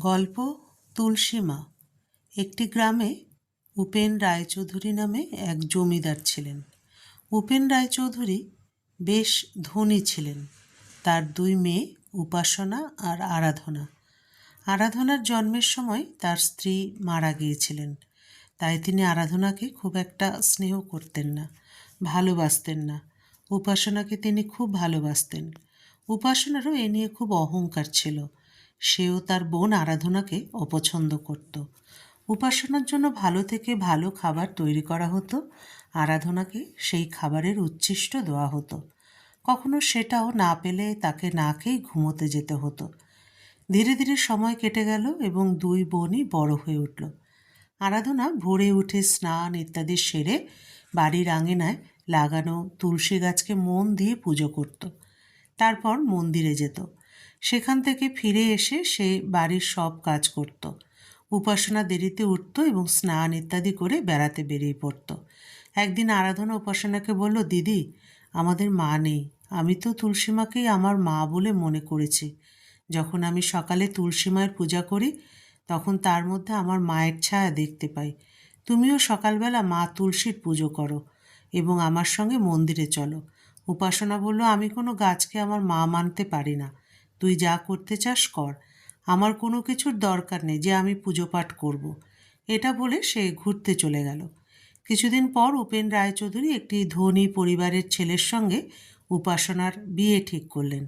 গল্প তুলসী মা একটি গ্রামে উপেন রায়চৌধুরী নামে এক জমিদার ছিলেন। উপেন রায়চৌধুরী বেশ ধনী ছিলেন। তার দুই মেয়ে উপাসনা আর আরাধনা। আরাধনার জন্মের সময় তার স্ত্রী মারা গিয়েছিলেন। তাই তিনি আরাধনাকে খুব একটা স্নেহ করতেন না, ভালোবাসতেন না। উপাসনাকে তিনি খুব ভালোবাসতেন। উপাসনারও এ নিয়ে খুব অহংকার ছিল। সেও তার বোন আরাধনাকে অপছন্দ করত। উপাসনার জন্য ভালো থেকে ভালো খাবার তৈরি করা হতো, আরাধনাকে সেই খাবারের উচ্ছিষ্ট দেওয়া হতো। কখনো সেটাও না পেলে তাকে না খেয়ে ঘুমোতে যেতে হতো। ধীরে ধীরে সময় কেটে গেল এবং দুই বোনই বড় হয়ে উঠল। আরাধনা ভোরে উঠে স্নান ইত্যাদি সেরে বাড়ির আঙিনায় লাগানো তুলসী গাছকে মন দিয়ে পুজো করত। তারপর মন্দিরে যেত। সেখান থেকে ফিরে এসে সে বাড়ির সব কাজ করত। উপাসনা দেরিতে উঠত এবং স্নান ইত্যাদি করে বেড়াতে বেরিয়ে পড়ত। একদিন আরাধনা উপাসনাকে বলল, দিদি, আমাদের মা নেই। আমি তো তুলসীমাকেই আমার মা বলে মনে করেছি। যখন আমি সকালে তুলসী মায়ের পূজা করি, তখন তার মধ্যে আমার মায়ের ছায়া দেখতে পাই। তুমিও সকালবেলা মা তুলসীর পুজো করো এবং আমার সঙ্গে মন্দিরে চলো। উপাসনা বলল, আমি কোনো গাছকে আমার মা মানতে পারি না। তুই যা করতে চাস কর। আমার কোনো কিছুর দরকার নেই, যে আমি পুজো পাঠ করব। এটা বলে সে ঘুরতে চলে গেল। কিছুদিন পর উপেন রায়চৌধুরী একটি ধনী পরিবারের ছেলের সঙ্গে উপাসনার বিয়ে ঠিক করলেন।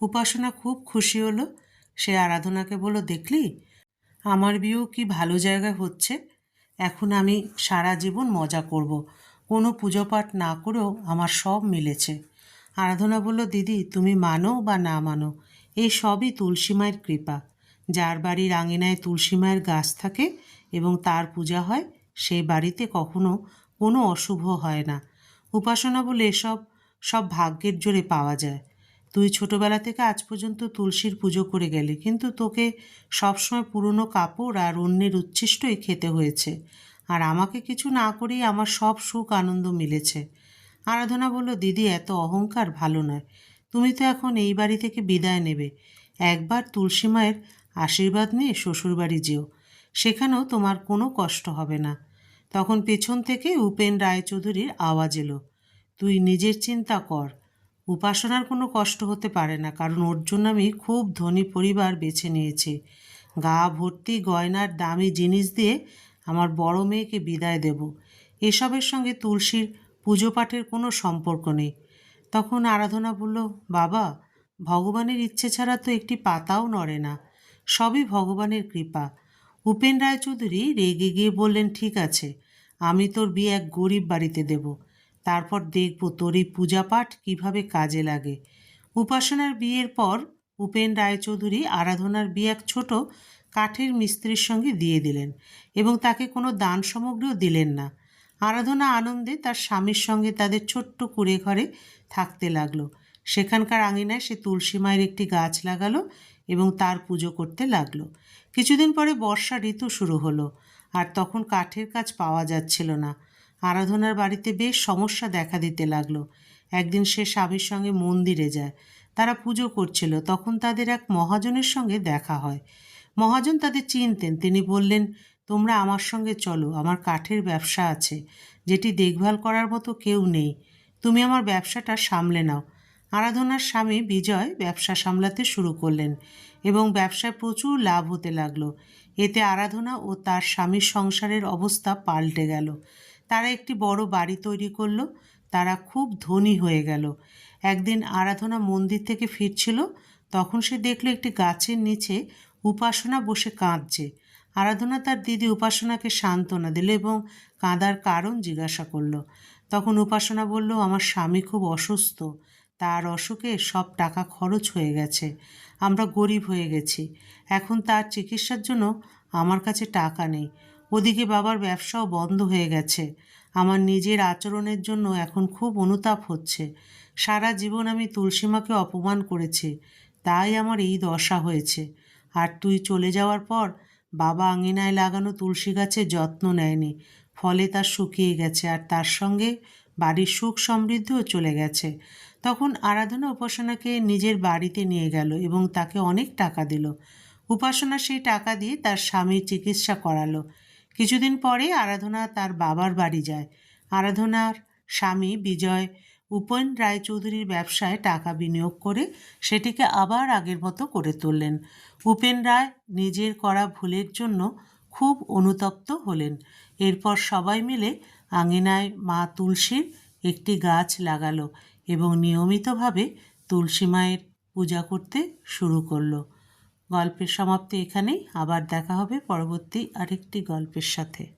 উপাসনা খুব খুশি হলো। সে আরাধনাকে বলল, দেখলি, আমার বিয়েও কি ভালো জায়গায় হচ্ছে? এখন আমি সারা জীবন মজা করব। কোনো পুজো পাঠ না করেও আমার সব মিলেছে। আরাধনা বলল, দিদি, তুমি মানো বা না মানো? এই সবই তুলসী মায়ের কৃপা। যার বাড়ির আঙিনায় তুলসী মায়ের গাছ থাকে এবং তার পূজা হয় সেই বাড়িতে কখনো কোনো অশুভ হয় না। উপাসনা বলে এসব, সব ভাগ্যের জোরে পাওয়া যায়। তুই ছোটবেলা থেকে আজ পর্যন্ত তুলসীর পুজো করে গেলি, কিন্তু তোকে সবসময় পুরনো কাপড় আর অন্যের উচ্ছিষ্টই খেতে হয়েছে। আর আমাকে কিছু না করেই আমার সব সুখ আনন্দ মিলেছে। আরাধনা বলল, দিদি, এত অহংকার ভালো নয়। তুমি তো এখন এই বাড়ি থেকে বিদায় নেবে। একবার তুলসী মায়ের আশীর্বাদ নিয়ে শ্বশুরবাড়ি যেও। সেখানেও তোমার কোনো কষ্ট হবে না। তখন পেছন থেকে উপেন রায়চৌধুরীর আওয়াজ এলো। তুই নিজের চিন্তা কর। উপাসনার কোনো কষ্ট হতে পারে না, কারণ ওর জন্য আমি খুব ধনী পরিবার বেছে নিয়েছি। গা ভর্তি গয়নার দামি জিনিস দিয়ে আমার বড় মেয়েকে বিদায় দেব। এসবের সঙ্গে তুলসীর পুজো পাঠের কোনো সম্পর্ক নেই। তখন আরাধনা বলল, বাবা, ভগবানের ইচ্ছে ছাড়া তো একটি পাতাও নড়ে না। সবই ভগবানের কৃপা। উপেন রায়চৌধুরী রেগে গিয়ে বললেন, ঠিক আছে, আমি তোর বিয়ে এক গরিব বাড়িতে দেব। তারপর দেখব তোর এই পূজা পাঠ কীভাবে কাজে লাগে। উপাসনার বিয়ের পর উপেন রায়চৌধুরী আরাধনার বিয়ে এক ছোট কাঠের মিস্ত্রির সঙ্গে দিয়ে দিলেন এবং তাকে কোনো দান সামগ্রীও দিলেন না। আরাধনা আনন্দে তার স্বামীর সঙ্গে তাদের ছোট্ট কুড়ে ঘরে থাকতে লাগল। সেখানকার আঙিনায় সে তুলসী মায়ের একটি গাছ লাগালো এবং তার পুজো করতে লাগল। কিছুদিন পরে বর্ষা ঋতু শুরু হলো আর তখন কাঠের কাজ পাওয়া যাচ্ছিল না। আরাধনার বাড়িতে বেশ সমস্যা দেখা দিতে লাগল। একদিন সে স্বামীর সঙ্গে মন্দিরে যায়। তারা পুজো করছিল। তখন তাদের এক মহাজনের সঙ্গে দেখা হয়। মহাজন তাদের চিনতেন। তিনি বললেন তোমরা আমার সঙ্গে চলো, আমার কাঠের ব্যবসা আছে, যেটি দেখভাল করার মতো কেউ নেই। তুমি আমার ব্যবসাটা সামলে নাও। আরাধনার স্বামী বিজয় ব্যবসা সামলাতে শুরু করলেন এবং ব্যবসায় প্রচুর লাভ হতে লাগল। এতে আরাধনা ও তার স্বামীর সংসারের অবস্থা পাল্টে গেল। তারা একটি বড় বাড়ি তৈরি করল। তারা খুব ধনী হয়ে গেল। একদিন আরাধনা মন্দির থেকে ফিরছিল। তখন সে দেখল একটি গাছের নিচে উপাসনা বসে কাঁদছে। আরাধনা তার দিদি উপাসনাকে সান্ত্বনা দিল এবং কাঁদার কারণ জিজ্ঞাসা করল। তখন উপাসনা বলল, আমার স্বামী খুব অসুস্থ। তার অসুখে সব টাকা খরচ হয়ে গেছে। আমরা গরিব হয়ে গেছি। এখন তার চিকিৎসার জন্য আমার কাছে টাকা নেই। ওদিকে বাবার ব্যবসাও বন্ধ হয়ে গেছে। আমার নিজের আচরণের জন্য এখন খুব অনুতাপ হচ্ছে। সারা জীবন আমি তুলসীমাকে অপমান করেছি। তাই আমার এই দশা হয়েছে। আর তুই চলে যাওয়ার পর বাবা আঙিনায় লাগানো তুলসী গাছের যত্ন নেয়নি। ফলে তার শুকিয়ে গেছে আর তার সঙ্গে বাড়ির সুখ সমৃদ্ধিও চলে গেছে। তখন আরাধনা উপাসনাকে নিজের বাড়িতে নিয়ে গেল এবং তাকে অনেক টাকা দিল। উপাসনা সেই টাকা দিয়ে তার স্বামীর চিকিৎসা করালো। কিছুদিন পরে আরাধনা তার বাবার বাড়ি যায়। আরাধনার স্বামী বিজয় উপেন রায়চৌধুরীর ব্যবসায় টাকা বিনিয়োগ করে সেটিকে আবার আগের মতো করে তুললেন। উপেন রায় নিজের করা ভুলের জন্য খুব অনুতপ্ত হলেন। এরপর সবাই মিলে আঙিনায় মা তুলসীর একটি গাছ লাগালো এবং নিয়মিতভাবে তুলসী মায়ের পূজা করতে শুরু করল। গল্পের সমাপ্তি এখানেই। আবার দেখা হবে পরবর্তী আরেকটি গল্পের সাথে।